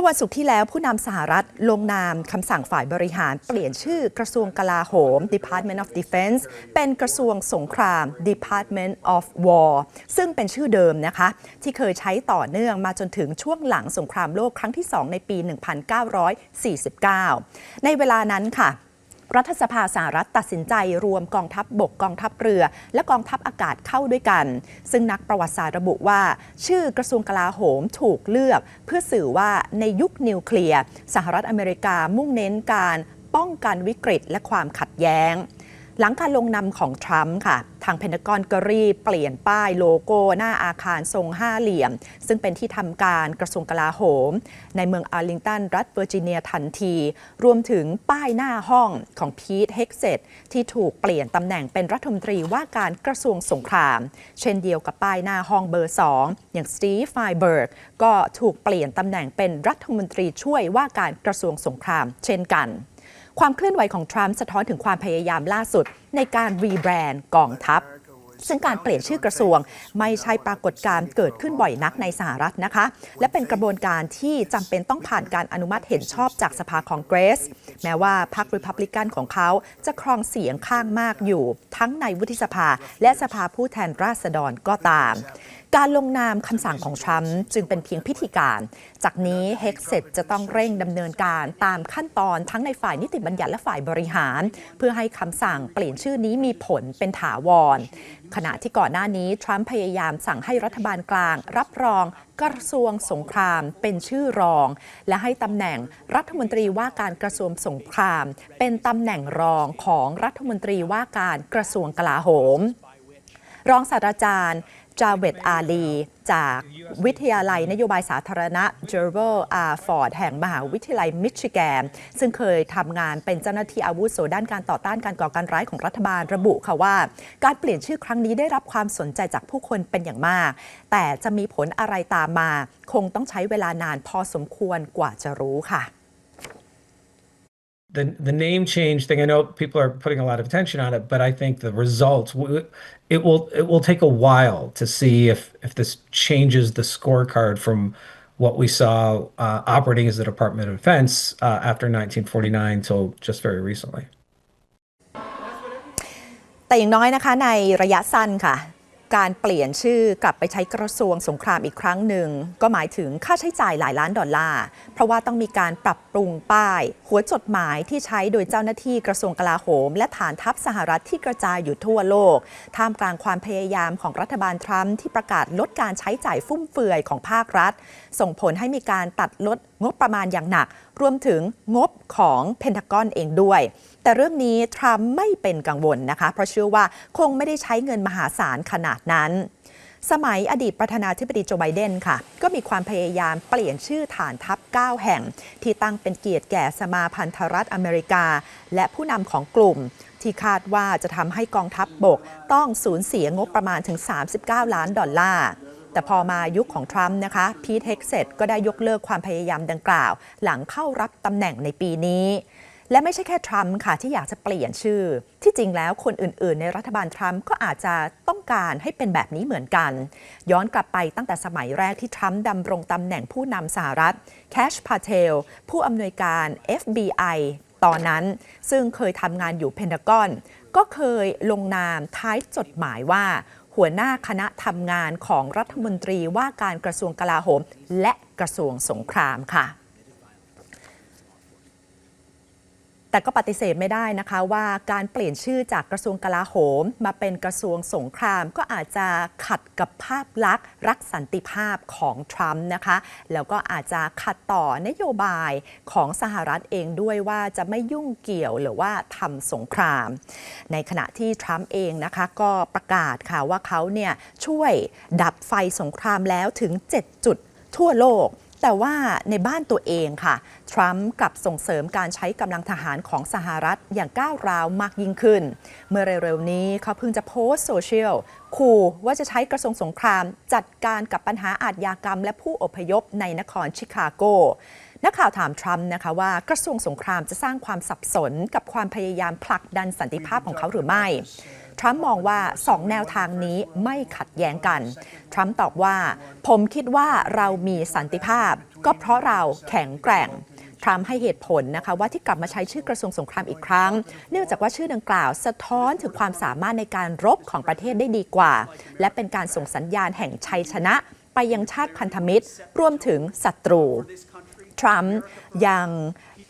มื่อวันศุกร์ที่แล้วผู้นำสหรัฐลงนามคำสั่งฝ่ายบริหารเปลี่ยนชื่อกระทรวงกลาโหม Department of Defense เป็นกระทรวงสงคราม Department of War ซึ่งเป็นชื่อเดิมนะคะ ที่เคยใช้ต่อเนื่องมาจนถึงช่วงหลังสงครามโลกครั้งที่ 2 ในปี 1949 ในเวลานั้นค่ะ รัฐสภาสหรัฐตัดสินใจรวมกองทัพบบกกองทัพเรือ และกองทัพอากาศเข้าด้วยกัน ซึ่งนักประวัติศาสตร์ระบุว่า ชื่อกระทรวงกลาโหมถูกเลือก เพื่อสื่อว่าในยุคนิวเคลียร์สหรัฐอเมริกามุ่งเน้นการป้องกันวิกฤตและความขัดแย้ง หลังการลงนำของทรัมป์ค่ะ ทางเพนกอนก็รีบเปลี่ยนป้ายโลโก้หน้าอาคารทรงห้าเหลี่ยม ซึ่งเป็นที่ทำการกระทรวงกลาโหม ในเมืองอาร์ลิงตัน รัฐเวอร์จิเนียทันที รวมถึงป้ายหน้าห้องของพีทเฮกเซตที่ถูกเปลี่ยนตำแหน่งเป็นรัฐมนตรีว่าการกระทรวงสงคราม เช่นเดียวกับป้ายหน้าห้องเบอร์ 2 อย่างสตีฟไฟเบิร์กก็ถูกเปลี่ยนตำแหน่งเป็นรัฐมนตรีช่วยว่าการกระทรวงสงคราม เช่นกัน ความเคลื่อนไหวของทรัมป์สะท้อนถึงความพยายามล่าสุด ในการรีแบรนด์กองทัพ ซึ่งการเปลี่ยนชื่อกระทรวง ไม่ใช่ปรากฏการณ์เกิดขึ้นบ่อยนักในสหรัฐนะคะ และเป็นกระบวนการที่จำเป็นต้องผ่านการอนุมัติเห็นชอบจากสภาคองเกรส แม้ว่าพรรคริพับลิกันของเขาจะครองเสียงข้างมากอยู่ ทั้งในวุฒิสภา และสภาผู้แทนราษฎรก็ตามการลงนามคำสั่งของทรัมป์จึงเป็นเพียงพิธีการจากนี้เฮกเซตจะต้องเร่งดำเนินการตามขั้นตอนทั้งในฝ่ายนิติบัญญัติและฝ่ายบริหาร เพื่อให้คำสั่งเปลี่ยนชื่อนี้มีผลเป็นถาวร ขณะที่ก่อนหน้านี้ ทรัมป์พยายามสั่งให้รัฐบาลกลาง รับรองกระทรวงสงครามเป็นชื่อรอง และให้ตำแหน่งรัฐมนตรีว่าการกระทรวงสงคราม เป็นตำแหน่งรองของรัฐมนตรีว่าการกระทรวงกลาโหม รองศาสตราจารย์ จาเวตอาลี จากวิทยาลัยนโยบายสาธารณะเจอร์เวลอาร์ฟอร์ดแห่งมหาวิทยาลัยมิชิแกน ซึ่งเคยทำงานเป็นเจ้าหน้าที่อาวุโสด้านการต่อต้านการก่อการร้ายของรัฐบาลระบุค่ะว่า การเปลี่ยนชื่อครั้งนี้ได้รับความสนใจจากผู้คนเป็นอย่างมาก แต่จะมีผลอะไรตามมา คงต้องใช้เวลานานพอสมควรกว่าจะรู้ค่ะ the the name change thing. I know people are putting a lot of attention on it, but I think the results w- it will it will take a while to see if if this changes the scorecard from what we saw uh, operating as the Department of Defense uh, after 1949 till just very recently. แต่อย่างน้อยนะคะในระยะสั้นค่ะ การเปลี่ยนชื่อกลับไปใช้กระทรวงสงครามอีกครั้งหนึ่ง ก็หมายถึงค่าใช้จ่ายหลายล้านดอลลาร์ เพราะว่าต้องมีการปรับปรุงป้าย หัวจดหมายที่ใช้โดยเจ้าหน้าที่กระทรวงกลาโหม และฐานทัพสหรัฐที่กระจายอยู่ทั่วโลก ท่ามกลางความพยายามของรัฐบาลทรัมป์ที่ประกาศลดการใช้จ่ายฟุ่มเฟือยของภาครัฐ ส่งผลให้มีการตัดลดงบประมาณอย่างหนัก รวมถึงงบของเพนทากอนเองด้วย แต่เรื่องนี้ทรัมป์ไม่เป็นกังวลนะคะ เพราะเชื่อว่าคงไม่ได้ใช้เงินมหาศาลขนาดนั้นสมัยอดีตประธานาธิบดีโจไบเดนค่ะ ก็มีความพยายามเปลี่ยนชื่อฐานทัพ 9 แห่ง ที่ตั้งเป็นเกียรติแก่สมาพันธรัฐอเมริกา และผู้นำของกลุ่ม ที่คาดว่าจะทำให้กองทัพบบกต้องสูญเสียงบประมาณถึง 39 ล้านดอลลาร์ แต่พอมายุคของทรัมป์นะคะพีทเฮกเซตก็ได้ยกเลิกความพยายามดังกล่าว หลังเข้ารับตำแหน่งในปีนี้ และไม่ใช่แค่ทรัมป์ค่ะที่อยากจะเปลี่ยนชื่อ ที่จริงแล้วคนอื่นๆ ในรัฐบาลทรัมป์ก็อาจจะต้องการให้เป็นแบบนี้เหมือนกัน ย้อนกลับไปตั้งแต่สมัยแรกที่ทรัมป์ดำรงตำแหน่งผู้นำสหรัฐแคชพาเทลผู้อำนวยการ FBI ตอนนั้นซึ่งเคยทำงานอยู่เพนทากอนก็เคยลงนามท้ายจดหมายว่า หัวหน้าคณะทำงานของรัฐมนตรีว่าการกระทรวงกลาโหม และกระทรวงสงครามค่ะ แต่ก็ปฏิเสธไม่ได้นะคะว่าการเปลี่ยนชื่อจากกระทรวงกลาโหม มาเป็นกระทรวงสงคราม ก็อาจจะขัดกับภาพลักษณ์ รักสันติภาพของทรัมป์นะคะ แล้วก็อาจจะขัดต่อนโยบายของสหรัฐเองด้วยว่าจะไม่ยุ่งเกี่ยวหรือว่าทำสงคราม ในขณะที่ทรัมป์เองนะคะก็ประกาศค่ะว่าเขาเนี่ยช่วยดับไฟสงครามแล้วถึง 7 จุดทั่วโลก แต่ว่าในบ้านตัวเองค่ะ ทรัมป์กลับส่งเสริมการใช้กำลังทหารของสหรัฐอย่างก้าวร้าวมากยิ่งขึ้น เมื่อเร็วๆนี้เขาเพิ่งจะโพสต์โซเชียลขู่ว่าจะใช้กระทรวงสงครามจัดการกับปัญหาอาทยากรรม และผู้อพยพในนครชิคาโกนักข่าวถามทรัมป์นะคะว่ากระทรวงสงครามจะสร้างความสับสนกับความพยายามผลักดันสันติภาพของเขาหรือไม่ ทรัมป์มองว่า 2 แนวทางนี้ไม่ขัดแย้งกัน ทรัมป์ตอบว่า ผมคิดว่าเรามีสันติภาพ ก็เพราะเราแข็งแกร่งทรัมป์ให้เหตุผลนะคะว่าที่กลับมาใช้ชื่อกระทรวงสงครามอีกครั้ง เนื่องจากว่าชื่อดังกล่าวสะท้อนถึงความสามารถในการรบของประเทศได้ดีกว่า และเป็นการส่งสัญญาณแห่งชัยชนะ ไปยังชาติพันธมิตร รวมถึงศัตรู ทรัมป์ยัง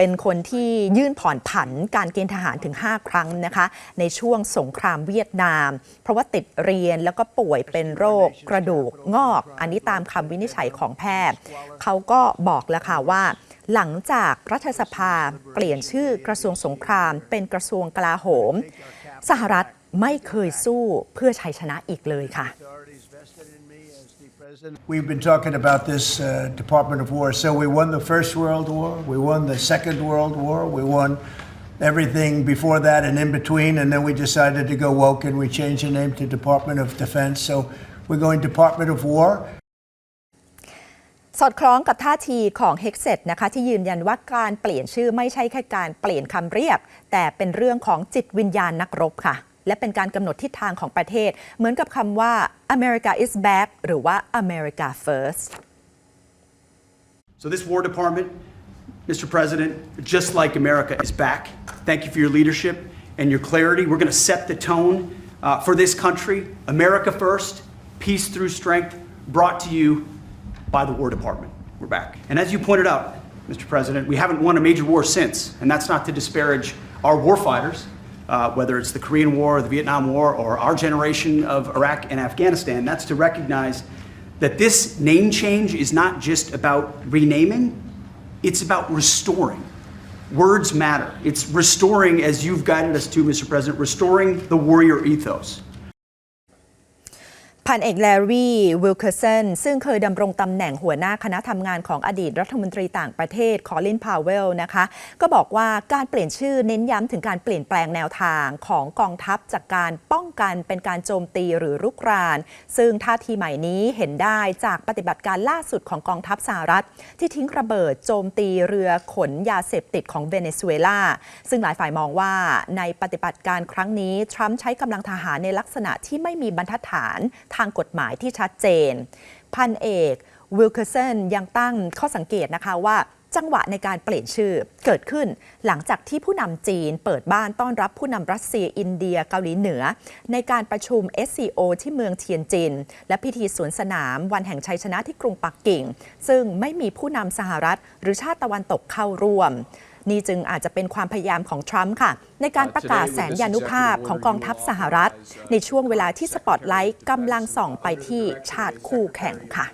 เป็นคนที่ยื่นผ่อนผันการเกณฑ์ทหารถึง 5 ครั้งนะคะ ในช่วงสงครามเวียดนาม เพราะว่าติดเรียนแล้วก็ป่วยเป็นโรคกระดูกงอก อันนี้ตามคำวินิจฉัยของแพทย์ เขาก็บอกแล้วค่ะว่า หลังจากรัฐสภาเปลี่ยนชื่อกระทรวงสงคราม เป็นกระทรวงกลาโหม สหรัฐ ไม่เคยสู้เพื่อชัยชนะอีกเลยค่ะ authorities vested in me as the president. We've been talking about this uh, Department of War. So we won the First World War, we won the Second World War, we won everything before that and in between, and then we decided to go woke and we changed the name to Department of Defense. So we're going Department of War. สอดคล้องกับท่าทีของเฮกเซตนะคะที่ยืนยันว่าการเปลี่ยนชื่อไม่ใช่แค่การเปลี่ยนคำเรียก แต่เป็นเรื่องของจิตวิญญาณนักรบค่ะ และเป็นการกำหนดทิศทางของประเทศ เหมือนกับคำว่า America is back หรือว่า America first So this War Department, Mr. President, just like America, is back. Thank you for your leadership and your clarity. We're going to set the tone uh, for this country. America first, peace through strength, brought to you by the War Department. We're back. And as you pointed out, Mr. President, we haven't won a major war since, and that's not to disparage our warfighters, uh, whether it's the Korean War, or the Vietnam War, or our generation of Iraq and Afghanistan. That's to recognize that this name change is not just about renaming, it's about restoring. Words matter. It's restoring, as you've guided us to, Mr. President, restoring the warrior ethos. พันเอกแลรี่วิลเคอร์สันซึ่งเคยดำรงตำแหน่งหัวหน้าคณะทำงานของอดีตรัฐมนตรีต่างประเทศคอลินพาวเวลนะคะ ก็บอกว่าการเปลี่ยนชื่อเน้นย้ำถึงการเปลี่ยนแปลงแนวทางของกองทัพจากการป้องกันเป็นการโจมตีหรือรุกราน ซึ่งท่าทีใหม่นี้เห็นได้จากปฏิบัติการล่าสุดของกองทัพสหรัฐ ที่ทิ้งระเบิดโจมตีเรือขนยาเสพติดของเวเนซุเอลาซึ่งหลายฝ่ายมองว่าในปฏิบัติการครั้งนี้ทรัมป์ใช้กำลังทหารในลักษณะที่ไม่มีบรรทัดฐานทางกฎหมายที่ชัดเจน พันเอกวิลเคอร์สันยังตั้งข้อสังเกตนะคะว่าจังหวะในการเปลี่ยนชื่อเกิดขึ้นหลังจากที่ผู้นำจีนเปิดบ้านต้อนรับผู้นำรัสเซียอินเดียเกาหลีเหนือ ในการประชุม SCO ที่เมืองเทียนจิน และพิธีสวนสนามวันแห่งชัยชนะที่กรุงปักกิ่ง ซึ่งไม่มีผู้นำสหรัฐ หรือชาติตะวันตกเข้าร่วม นี่จึงอาจจะเป็นความพยายามของทรัมป์ค่ะ ในการประกาศแสนยานุภาพของกองทัพสหรัฐ ในช่วงเวลาที่สปอตไลท์กำลังส่องไปที่ชาติคู่แข่งค่ะ